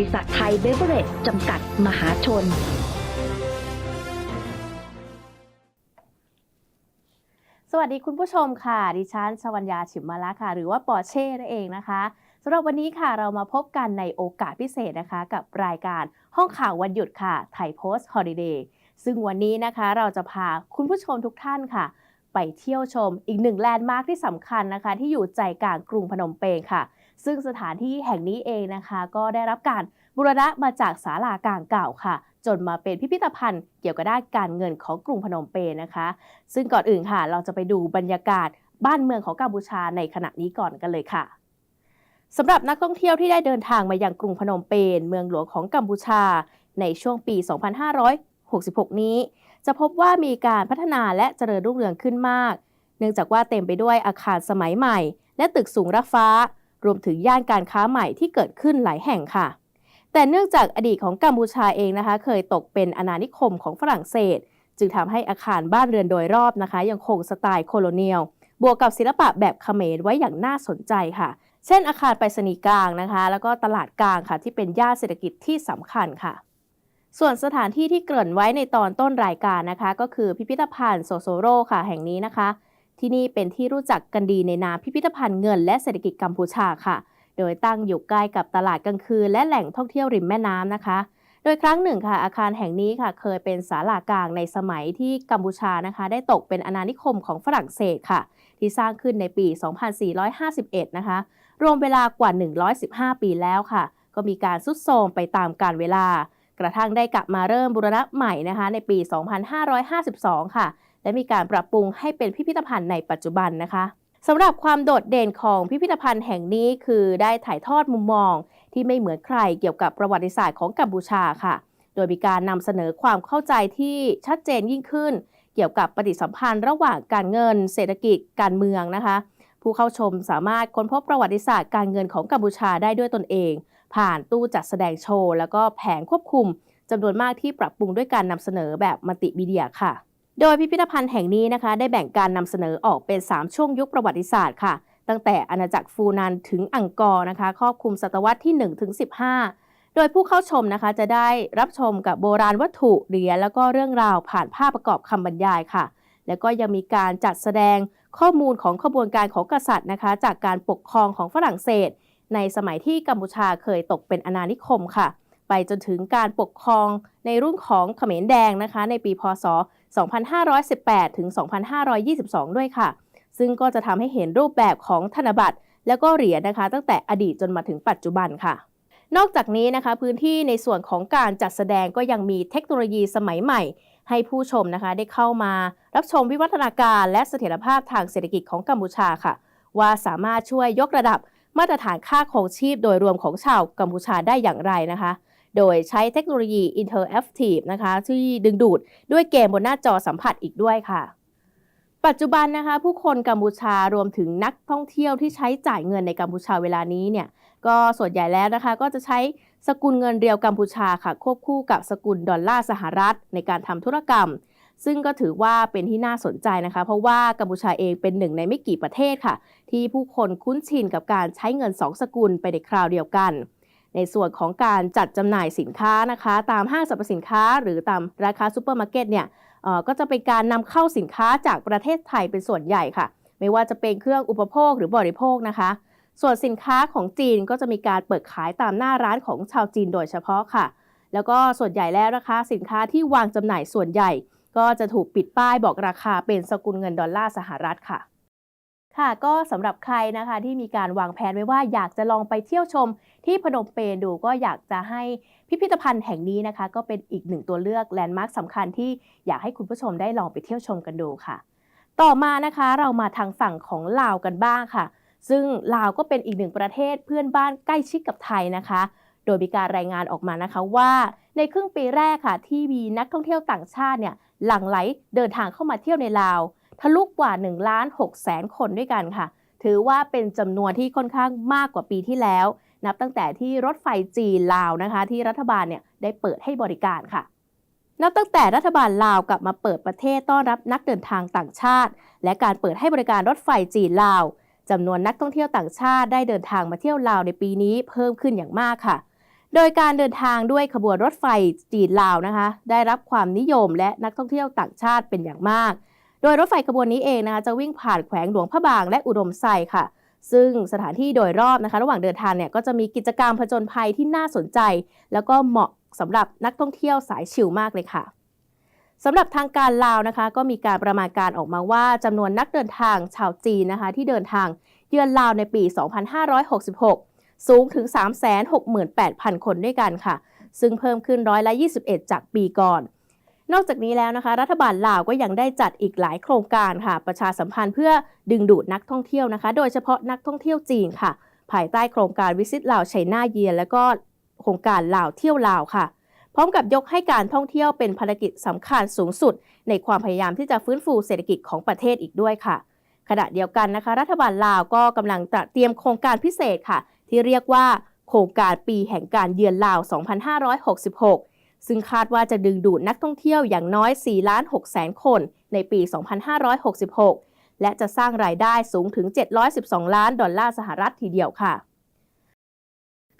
บริษัทไทยเบเวอเรจจำกัดมหาชน สวัสดีคุณผู้ชมค่ะ ดิฉันชวัญญาฉิมมาละค่ะ หรือว่าปอเช่นั่นเองนะคะสำหรับวันนี้ค่ะเรามาพบกันในโอกาสพิเศษนะคะ กับรายการห้องข่าววันหยุดค่ะไทยโพสต์ฮอลิเดย์ซึ่งวันนี้นะคะเราจะพาคุณผู้ชมทุกท่านค่ะ ไปเที่ยวชมอีกหนึ่งแลนด์มาร์คที่สำคัญนะคะ ที่อยู่ใจกลางกรุงพนมเปญค่ะ ซึ่งสถานที่แห่งนี้เองนะคะ ก็ได้รับการบูรณะมาจากศาลากลางเก่าค่ะ จนมาเป็นพิพิธภัณฑ์เกี่ยวกับด้านการเงินของกรุงพนมเปญนะคะ ซึ่งก่อนอื่นค่ะ เราจะไปดูบรรยากาศบ้านเมืองของกัมพูชาในขณะนี้ก่อนกันเลยค่ะสำหรับนักท่องเที่ยวที่ได้เดินทางมายังกรุงพนมเปญเมืองหลวงของกัมพูชา ในช่วงปี 2566 นี้ จะพบว่ามีการพัฒนาและเจริญรุ่งเรืองขึ้นมาก เนื่องจากว่าเต็มไปด้วยอาคารสมัยใหม่ และตึกสูงระฟ้า รวมถึงย่านการค้าใหม่ที่เกิดขึ้นหลายแห่งค่ะ แต่เนื่องจากอดีตของกัมพูชาเองนะคะ เคยตกเป็นอาณานิคมของฝรั่งเศส จึงทำให้อาคารบ้านเรือนโดยรอบนะคะ ยังคงสไตล์โคโลเนียล บวกกับศิลปะแบบเขมรไว้อย่างน่าสนใจค่ะ เช่น อาคารไปรษณีย์กลางนะคะ แล้วก็ตลาดกลางค่ะ ที่เป็นย่านเศรษฐกิจที่สำคัญค่ะส่วนสถานที่ที่เกริ่นไว้ในตอนต้นรายการนะคะ ก็คือพิพิธภัณฑ์โซโซโรค่ะแห่งนี้นะคะ ที่นี่เป็นที่รู้จักกันดีในนามพิพิธภัณฑ์เงินและเศรษฐกิจกัมพูชาค่ะ โดยตั้งอยู่ใกล้กับตลาดกลางคืนและแหล่งท่องเที่ยวริมแม่น้ำนะคะ โดยครั้งหนึ่งค่ะ อาคารแห่งนี้ค่ะ เคยเป็นศาลากลางในสมัยที่กัมพูชานะคะ ได้ตกเป็นอาณานิคมของฝรั่งเศสค่ะ ที่สร้างขึ้นในปี 2451 นะคะ รวมเวลากว่า 115 ปีแล้วค่ะ ก็มีการสุดโทรมไปตามกาลเวลากระทั่งได้กลับมาเริ่มบูรณะใหม่นะคะ ในปี 2552 ค่ะ และมีการปรับปรุงให้เป็นพิพิธภัณฑ์ในปัจจุบันนะคะสำหรับความโดดเด่นของพิพิธภัณฑ์แห่งนี้คือได้ถ่ายทอดมุมมอง ที่ไม่เหมือนใครเกี่ยวกับประวัติศาสตร์ของกัมพูชาค่ะ โดยมีการนำเสนอความเข้าใจที่ชัดเจนยิ่งขึ้น เกี่ยวกับปฏิสัมพันธ์ระหว่างการเงิน เศรษฐกิจ การเมืองนะคะ ผู้เข้าชมสามารถค้นพบประวัติศาสตร์การเงินของกัมพูชาได้ด้วยตนเอง ผ่านตู้จัดแสดงโชว์ แล้วก็แผงควบคุมจำนวนมากที่ปรับปรุงด้วยการนำเสนอแบบมัลติมีเดียค่ะ โดยพิพิธภัณฑ์แห่งนี้นะคะ ได้แบ่งการนำเสนอออกเป็น 3 ช่วงยุคประวัติศาสตร์ค่ะ ตั้งแต่อาณาจักรฟูนันถึงอังกอร์นะคะ ครอบคลุมศตวรรษที่1ถึง15 โดยผู้เข้าชมนะคะจะได้รับชมกับโบราณวัตถุเหรียญแล้วก็เรื่องราวผ่านภาพประกอบคำบรรยายค่ะ แล้วก็ยังมีการจัดแสดงข้อมูลของขบวนการของกษัตริย์นะคะ จากการปกครองของฝรั่งเศส ในสมัยที่กัมพูชาเคยตกเป็นอาณานิคมค่ะ ไปจนถึงการปกครองในรุ่นของเขมรแดงนะคะ ในปีพศ 2518 ถึง 2522 ด้วยค่ะ ซึ่งก็จะทำให้เห็นรูปแบบของธนบัตรแล้วก็เหรียญนะคะ ตั้งแต่อดีตจนมาถึงปัจจุบันค่ะ นอกจากนี้นะคะ พื้นที่ในส่วนของการจัดแสดงก็ยังมีเทคโนโลยีสมัยใหม่ ให้ผู้ชมนะคะได้เข้ามา รับชมวิวัฒนาการและเสถียรภาพทางเศรษฐกิจของกัมพูชาค่ะ ว่าสามารถช่วยยกระดับมาตรฐานค่าครองชีพโดยรวมของชาวกัมพูชาได้อย่างไรนะคะ โดยใช้เทคโนโลยี Interactive นะคะที่ดึงดูดด้วยเกมบนหน้าจอสัมผัสอีกด้วยค่ะ ปัจจุบันนะคะ ผู้คนกัมพูชารวมถึงนักท่องเที่ยวที่ใช้จ่ายเงินในกัมพูชาเวลานี้เนี่ยก็ส่วนใหญ่แล้วนะคะ ก็จะใช้สกุลเงินเรียวกัมพูชาค่ะ ควบคู่กับสกุลดอลลาร์สหรัฐ ในการทำธุรกรรม ซึ่งก็ถือว่าเป็นที่น่าสนใจนะคะ เพราะว่ากัมพูชาเองเป็นหนึ่งในไม่กี่ประเทศค่ะ ที่ผู้คนคุ้นชินกับการใช้เงิน 2 สกุลไปในคราวเดียวกัน ในส่วนของการจัดจำหน่ายสินค้านะคะ ตามห้างสรรพสินค้า หรือตามร้านค้าซูเปอร์มาร์เก็ตเนี่ยก็จะเป็นการนำเข้าสินค้าจากประเทศไทยเป็นส่วนใหญ่ค่ะ ไม่ว่าจะเป็นเครื่องอุปโภคหรือบริโภคนะคะ ส่วนสินค้าของจีนก็จะมีการเปิดขายตามหน้าร้านของชาวจีนโดยเฉพาะค่ะ แล้วก็ส่วนใหญ่แล้วนะคะ สินค้าที่วางจำหน่ายส่วนใหญ่ ก็จะถูกปิดป้ายบอกราคาเป็นสกุลเงินดอลลาร์สหรัฐค่ะ ค่ะก็สำหรับใครนะคะที่มีการวางแผนไว้ว่าอยากจะลองไปเที่ยวชมที่พนมเปญดูก็อยากจะให้พิพิธภัณฑ์แห่งนี้นะคะ ก็เป็นอีกหนึ่งตัวเลือกแลนด์มาร์คสำคัญที่อยากให้คุณผู้ชมได้ลองไปเที่ยวชมกันดูค่ะ ต่อมานะคะเรามาทางฝั่งของลาวกันบ้างค่ะ ซึ่งลาวก็เป็นอีกหนึ่งประเทศเพื่อนบ้านใกล้ชิดกับไทยนะคะ โดยมีการรายงานออกมานะคะว่าในครึ่งปีแรกค่ะ ที่มีนักท่องเที่ยวต่างชาติเนี่ยหลั่งไหลเดินทางเข้ามาเที่ยวในลาว ทะลุกว่า1ล้าน6แสนคนด้วยกันค่ะ ถือว่าเป็นจำนวนที่ค่อนข้างมากกว่าปีที่แล้ว นับตั้งแต่ที่รถไฟจีนลาวนะคะ ที่รัฐบาลเนี่ยได้เปิดให้บริการค่ะ นับตั้งแต่รัฐบาลลาวกลับมาเปิดประเทศต้อนรับนักเดินทางต่างชาติ และการเปิดให้บริการรถไฟจีนลาวจำนวนนักท่องเที่ยวต่างชาติได้เดินทางมาเที่ยวลาวในปีนี้เพิ่มขึ้นอย่างมากค่ะ โดยการเดินทางด้วยขบวนรถไฟจีนลาวนะคะ ได้รับความนิยมและนักท่องเที่ยวต่างชาติเป็นอย่างมาก โดยรถไฟขบวนนี้เองนะคะจะวิ่งผ่านแขวงหลวงพระบางและอุดมไซค่ะ ซึ่งสถานที่โดยรอบนะคะ ระหว่างเดินทางเนี่ยก็จะมีกิจกรรมผจญภัยที่น่าสนใจ แล้วก็เหมาะสำหรับนักท่องเที่ยวสายชิลมากเลยค่ะสำหรับทางการลาวนะคะ ก็มีการประมาณการออกมาว่าจำนวนนักเดินทางชาวจีนนะคะ ที่เดินทางเยือนลาวในปี 2566 สูงถึง 368,000 คนด้วยกันค่ะ ซึ่งเพิ่มขึ้นร้อยละ21จากปีก่อน นอกจากนี้แล้วนะคะ รัฐบาลลาวก็ยังได้จัดอีกหลายโครงการค่ะ ประชาสัมพันธ์เพื่อดึงดูดนักท่องเที่ยวนะคะ โดยเฉพาะนักท่องเที่ยวจีนค่ะ ภายใต้โครงการวิสิตลาวไชน่าเยียแล้วก็โครงการลาวเที่ยวลาวค่ะ พร้อมกับยกให้การท่องเที่ยวเป็นภารกิจสำคัญสูงสุด ในความพยายามที่จะฟื้นฟูเศรษฐกิจของประเทศอีกด้วยค่ะ ขณะเดียวกันนะคะ รัฐบาลลาวก็กำลังเตรียมโครงการพิเศษค่ะ ที่เรียกว่า โครงการปีแห่งการเยือนลาว 2566 ซึ่งคาดว่าจะดึงดูดนักท่องเที่ยวอย่างน้อย 4 ล้าน6แสนคนในปี 2566 และจะสร้างรายได้สูงถึง 712 ล้านดอลลาร์สหรัฐทีเดียวค่ะ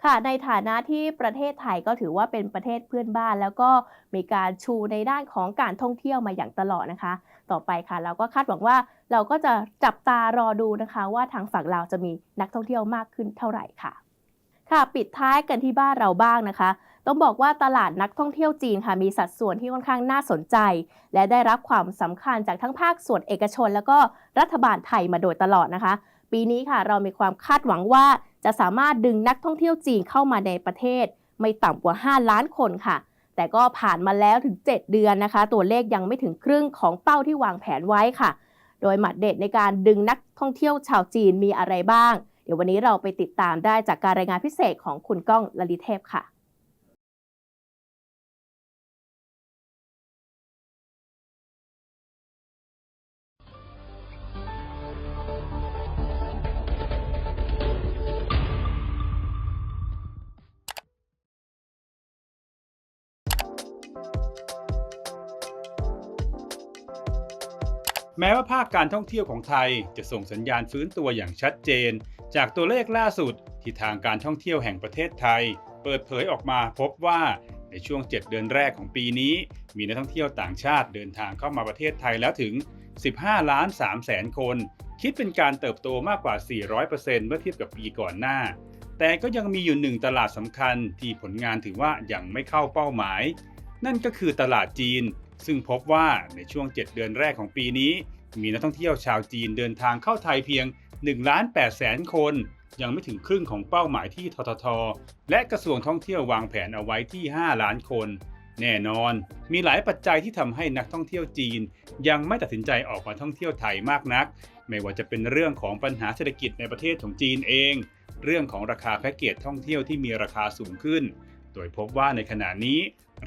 ค่ะ ในฐานะที่ประเทศไทยก็ถือว่าเป็นประเทศเพื่อนบ้าน แล้วก็มีการชูในด้านของการท่องเที่ยวมาอย่างตลอดนะคะ ต่อไปค่ะ เราก็คาดหวังว่าเราก็จะจับตารอดูนะคะ ว่าทางฝั่งเราจะมีนักท่องเที่ยวมากขึ้นเท่าไหร่ค่ะ ค่ะ ปิดท้ายกันที่บ้านเราบ้างนะคะ ต้องบอกว่าตลาดนักท่องเที่ยวจีนค่ะมีสัดส่วนที่ค่อนข้างน่าสนใจ และได้รับความสำคัญจากทั้งภาคส่วนเอกชน แล้วก็รัฐบาลไทยมาโดยตลอดนะคะ ปีนี้ค่ะเรามีความคาดหวังว่าจะสามารถดึงนักท่องเที่ยวจีนเข้ามาในประเทศ ไม่ต่ำกว่า 5 ล้านคนค่ะ แต่ก็ผ่านมาแล้วถึง 7 เดือนนะคะ ตัวเลขยังไม่ถึงครึ่งของเป้าที่วางแผนไว้ค่ะ โดยหมัดเด็ดในการดึงนักท่องเที่ยวชาวจีนมีอะไรบ้าง เดี๋ยววันนี้เราไปติดตามได้จากการรายงานพิเศษของคุณก้องลลิเทพค่ะ แม้ว่าภาคการท่องเที่ยวของไทยจะส่งสัญญาณฟื้นตัวอย่างชัดเจน จากตัวเลขล่าสุดที่ทางการท่องเที่ยวแห่งประเทศไทย เปิดเผยออกมาพบว่าในช่วง 7 เดือนแรกของปีนี้ มีนักท่องเที่ยวต่างชาติเดินทางเข้ามาประเทศไทยแล้วถึง 15 ล้าน3แสนคน คิดเป็นการเติบโตมากกว่า 400%เมื่อเทียบกับปีก่อนหน้า แต่ก็ยังมีอยู่หนึ่งตลาดสำคัญที่ผลงานถือว่ายังไม่เข้าเป้าหมาย นั่นก็คือตลาดจีน ซึ่งพบว่าในช่วง 7 เดือนแรกของปีนี้ มีนักท่องเที่ยวชาวจีนเดินทางเข้าไทยเพียง1ล้าน8แสนคน ยังไม่ถึงครึ่งของเป้าหมายที่ททท และกระทรวงท่องเที่ยววางแผนเอาไว้ที่ 5 ล้านคน แน่นอน มีหลายปัจจัยที่ทำให้นักท่องเที่ยวจีน ยังไม่ตัดสินใจออกมาท่องเที่ยวไทยมากนัก ไม่ว่าจะเป็นเรื่องของปัญหาเศรษฐกิจในประเทศของจีนเอง เรื่องของราคาแพ็กเกจท่องเที่ยวที่มีราคาสูงขึ้น โดยพบว่าในขณะนี้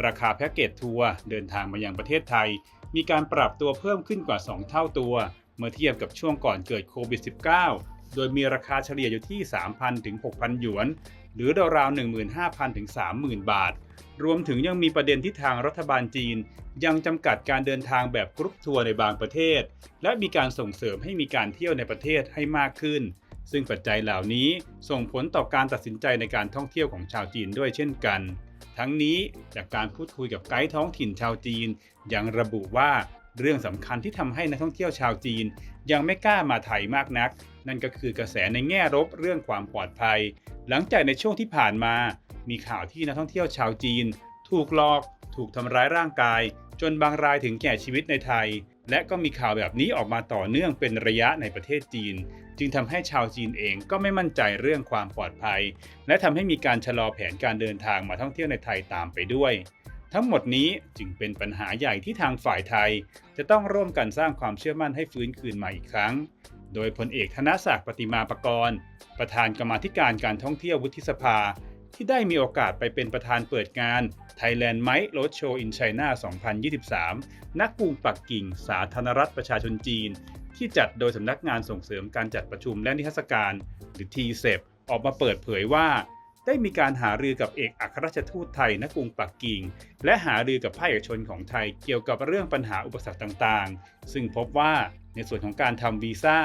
ราคาแพ็กเกจทัวร์เดินทางมายังประเทศไทย มีการปรับตัวเพิ่มขึ้นกว่า 2 เท่าตัว เมื่อเทียบกับช่วงก่อนเกิดโควิด -19 โดยมีราคาเฉลี่ยอยู่ที่ 3,000 ถึง 6,000 หยวน หรือราวๆ 15,000 ถึง 30,000 บาท รวมถึงยังมีประเด็นที่ทางรัฐบาลจีน ยังจำกัดการเดินทางแบบกรุ๊ปทัวร์ในบางประเทศ และมีการส่งเสริมให้มีการเที่ยวในประเทศให้มากขึ้น ซึ่งปัจจัยเหล่านี้ส่งผลต่อการตัดสินใจในการท่องเที่ยวของชาวจีนด้วยเช่นกัน ทั้งนี้จากการพูดคุยกับไกด์ท้องถิ่นชาวจีน ยังระบุว่าเรื่องสำคัญที่ทำให้นักท่องเที่ยวชาวจีน ยังไม่กล้ามาไทยมากนัก นั่นก็คือกระแสในแง่ลบเรื่องความปลอดภัย หลังจากในช่วงที่ผ่านมา มีข่าวที่นักท่องเที่ยวชาวจีน ถูกหลอก ถูกทำร้ายร่างกาย จนบางรายถึงแก่ชีวิตในไทย และก็มีข่าวแบบนี้ออกมาต่อเนื่องเป็นระยะในประเทศจีน จึงทำให้ชาวจีนเองก็ไม่มั่นใจเรื่องความปลอดภัย และทำให้มีการชะลอแผนการเดินทางมาท่องเที่ยวในไทยตามไปด้วย ทั้งหมดนี้จึงเป็นปัญหาใหญ่ที่ทางฝ่ายไทย จะต้องร่วมกันสร้างความเชื่อมั่นให้ฟื้นคืนมาอีกครั้ง โดยพลเอกธนศักดิ์ปฏิมาประกรณ์ ประธานกรรมาธิการการท่องเที่ยววุฒิสภา ที่ได้มีโอกาสไปเป็นประธานเปิดงาน Thailand m i c e Road Show in China 2023นักกรุงปักกิ่ง สาธารณรัฐประชาชนจีน ที่จัดโดยสำนักงานส่งเสริมการจัดประชุมและนิทรรศการ หรือ TCEP ออกมาเปิดเผยว่า ได้มีการหารือกับเอกอัครราชทูตไทยณกรุงปักกิ่ง และหารือกับภาคเอกชนของไทยเกี่ยวกับเรื่องปัญหาอุปสรรคต่างๆ ซึ่งพบว่าในส่วนของการทำวีซ่า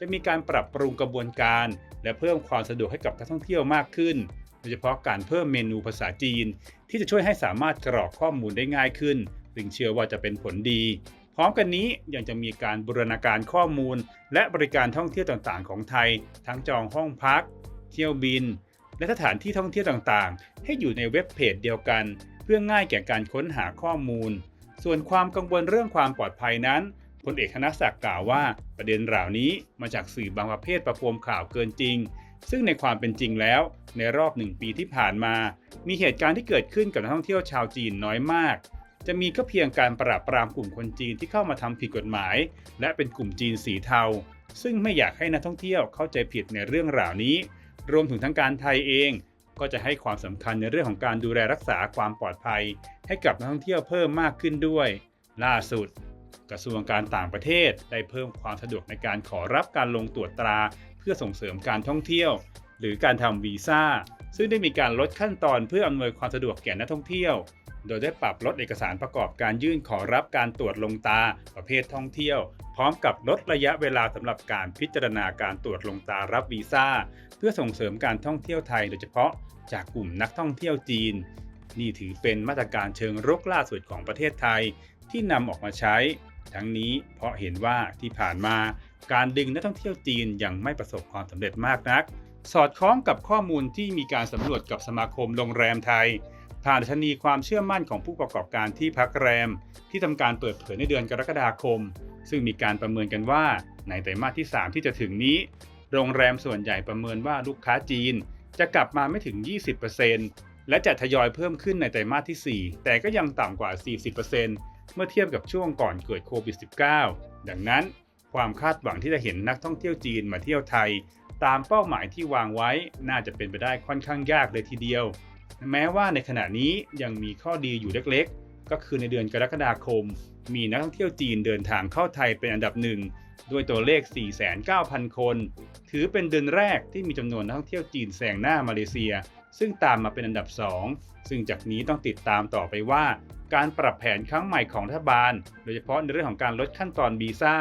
จะมีการปรับปรุงกระบวนการ และเพิ่มความสะดวกให้กับนักท่องเที่ยวมากขึ้น โดยเฉพาะการเพิ่มเมนูภาษาจีน ที่จะช่วยให้สามารถกรอกข้อมูลได้ง่ายขึ้น ซึ่งเชื่อว่าจะเป็นผลดี พร้อมกันนี้ยังจะมีการบูรณาการข้อมูล และบริการท่องเที่ยวต่างๆ ของไทย ทั้งจองห้องพัก เที่ยวบิน และสถานที่ท่องเที่ยวต่างๆ ให้อยู่ในเว็บเพจเดียวกัน เพื่อง่ายแก่การค้นหาข้อมูล ส่วนความกังวลเรื่องความปลอดภัยนั้นพลเอกธนศักดิ์กล่าวว่าประเด็นเหล่านี้มาจากสื่อบางประเภทประโคมข่าวเกินจริง ซึ่งในความเป็นจริงแล้ว ในรอบหนึ่งปีที่ผ่านมา มีเหตุการณ์ที่เกิดขึ้นกับนักท่องเที่ยวชาวจีนน้อยมาก จะมีก็เพียงการปราบปรามกลุ่มคนจีนที่เข้ามาทำผิดกฎหมาย และเป็นกลุ่มจีนสีเทา ซึ่งไม่อยากให้นักท่องเที่ยวเข้าใจผิดในเรื่องราวนี้ รวมถึงทั้งการไทยเอง ก็จะให้ความสำคัญในเรื่องของการดูแลรักษาความปลอดภัย ให้กับนักท่องเที่ยวเพิ่มมากขึ้นด้วย ล่าสุด กระทรวงการต่างประเทศได้เพิ่มความสะดวกในการขอรับการลงตรวจตรา เพื่อส่งเสริมการท่องเที่ยว หรือการทำวีซ่า ซึ่งได้มีการลดขั้นตอนเพื่ออำนวยความสะดวกแก่นักท่องเที่ยว โดยได้ปรับลดเอกสารประกอบการยื่นขอรับการตรวจลงตาประเภทท่องเที่ยว พร้อมกับลดระยะเวลาสำหรับการพิจารณาการตรวจลงตารับวีซ่า เพื่อส่งเสริมการท่องเที่ยวไทยโดยเฉพาะจากกลุ่มนักท่องเที่ยวจีน นี่ถือเป็นมาตรการเชิงรุกล่าสุดของประเทศไทยที่นำออกมาใช้ ทั้งนี้เพราะเห็นว่าที่ผ่านมาการดึงนักท่องเที่ยวจีนยังไม่ประสบความสำเร็จมากนัก สอดคล้องกับข้อมูลที่มีการสำรวจกับสมาคมโรงแรมไทย ผ่านดัชนีความเชื่อมั่นของผู้ประกอบการที่พักแรม ที่ทำการเปิดเผยในเดือนกรกฎาคม ซึ่งมีการประเมินกันว่าในไตรมาสที่ 3 ที่จะถึงนี้ โรงแรมส่วนใหญ่ประเมินว่าลูกค้าจีน จะกลับมาไม่ถึง 20%และจะทยอยเพิ่มขึ้นในไตรมาสที่ 4 แต่ก็ยังต่ำกว่า 40%เมื่อเทียบกับช่วงก่อนเกิดโควิด -19 ดังนั้นความคาดหวังที่จะเห็นนักท่องเที่ยวจีนมาเที่ยวไทย ตามเป้าหมายที่วางไว้น่าจะเป็นไปได้ค่อนข้างยากเลยทีเดียว แม้ว่าในขณะนี้ยังมีข้อดีอยู่เล็กๆ ก็คือในเดือนกรกฎาคม มีนักท่องเที่ยวจีนเดินทางเข้าไทยเป็นอันดับหนึ่งด้วยตัวเลข 4,900คน ถือเป็นเดือนแรกที่มีจำนวนนักท่องเที่ยวจีนแซงหน้ามาเลเซีย ซึ่งตามมาเป็นอันดับ 2 ซึ่งจากนี้ต้องติดตามต่อไปว่า การปรับแผนครั้งใหม่ของรัฐบาล โดยเฉพาะในเรื่องของการลดขั้นตอนวีซ่า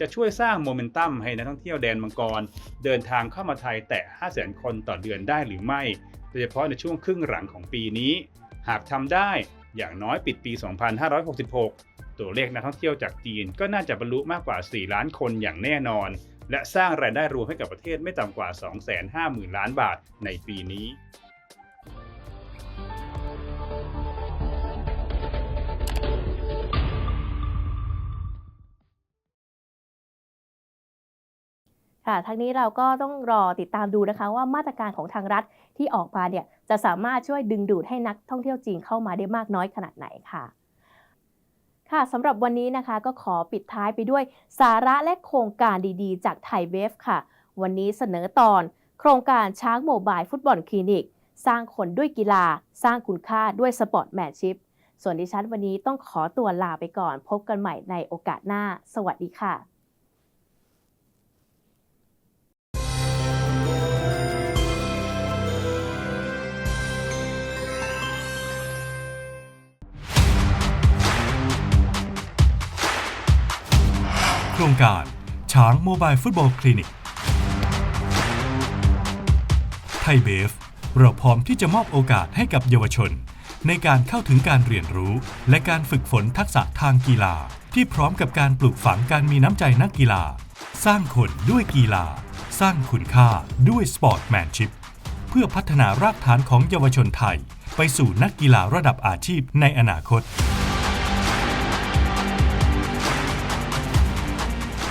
จะช่วยสร้างโมเมนตัมให้นักท่องเที่ยวแดนมังกร เดินทางเข้ามาไทยแตะ500,000 คนต่อเดือนได้หรือไม่ โดยเฉพาะในช่วงครึ่งหลังของปีนี้ หากทำได้อย่างน้อยปิดปี 2566 ตัวเลขนักท่องเที่ยวจากจีนก็น่าจะบรรลุมากกว่า 4 ล้านคนอย่างแน่นอน และสร้างรายได้รวมให้กับประเทศไม่ต่ำกว่า 250,000 ล้านบาทในปีนี้ ค่ะทั้งนี้เราก็ต้องรอติดตามดูนะคะว่ามาตรการของทางรัฐที่ออกมาเนี่ยจะสามารถช่วยดึงดูดให้นักท่องเที่ยวจีนเข้ามาได้มากน้อยขนาดไหนค่ะ ค่ะสำหรับวันนี้นะคะก็ขอปิดท้ายไปด้วยสาระและโครงการดีๆ จากไทยเวฟค่ะ วันนี้เสนอตอน โครงการช้างโมบายฟุตบอลคลินิก สร้างคนด้วยกีฬา สร้างคุณค่าด้วยสปอร์ตแมนชิพส่วนดิฉันวันนี้ต้องขอตัวลาไปก่อน พบกันใหม่ในโอกาสหน้า สวัสดีค่ะ รงการช้างโมบายฟุตบอลคลินิก ไทยเบฟ เราพร้อมที่จะมอบโอกาสให้กับเยาวชน ในการเข้าถึงการเรียนรู้ และการฝึกฝนทักษะทางกีฬา ที่พร้อมกับการปลูกฝังการมีน้ำใจนักกีฬา สร้างคนด้วยกีฬา สร้างคุณค่าด้วยสปอร์ตแมนชิพเพื่อพัฒนารากฐานของเยาวชนไทย ไปสู่นักกีฬาระดับอาชีพในอนาคต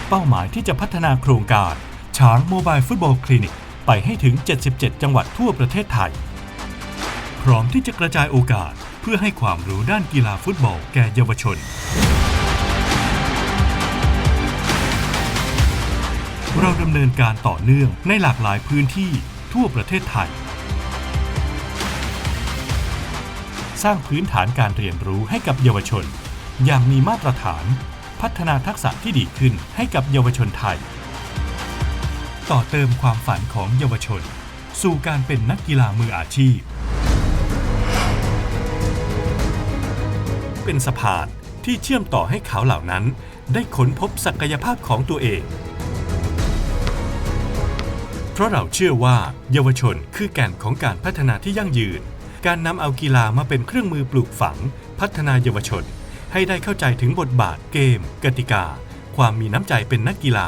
เป้าหมายที่จะพัฒนาโครงการ ช้างโมบายฟุตบอลคลินิก ไปให้ถึง 77 จังหวัดทั่วประเทศไทย พร้อมที่จะกระจายโอกาสเพื่อให้ความรู้ด้านกีฬาฟุตบอลแก่เยาวชน เราดำเนินการต่อเนื่องในหลากหลายพื้นที่ทั่วประเทศไทย สร้างพื้นฐานการเรียนรู้ให้กับเยาวชน อย่างมีมาตรฐาน พัฒนาทักษะที่ดีขึ้นให้กับเยาวชนไทย ต่อเติมความฝันของเยาวชน สู่การเป็นนักกีฬามืออาชีพ เป็นสะพานที่เชื่อมต่อให้เขาเหล่านั้น ได้ค้นพบศักยภาพของตัวเอง เพราะเราเชื่อว่าเยาวชนคือแก่นของการพัฒนาที่ยั่งยืน การนำเอากีฬามาเป็นเครื่องมือปลูกฝัง พัฒนาเยาวชน ให้ได้เข้าใจถึงบทบาทเกม กติกา ความมีน้ำใจเป็นนักกีฬา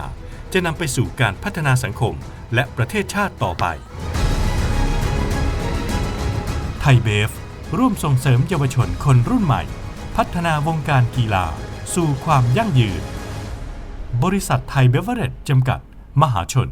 จะนำไปสู่การพัฒนาสังคม และประเทศชาติต่อไป ไทยเบฟ ร่วมส่งเสริมเยาวชนคนรุ่นใหม่ พัฒนาวงการกีฬา สู่ความยั่งยืน บริษัทไทยเบเวอร์เรจจำกัด มหาชน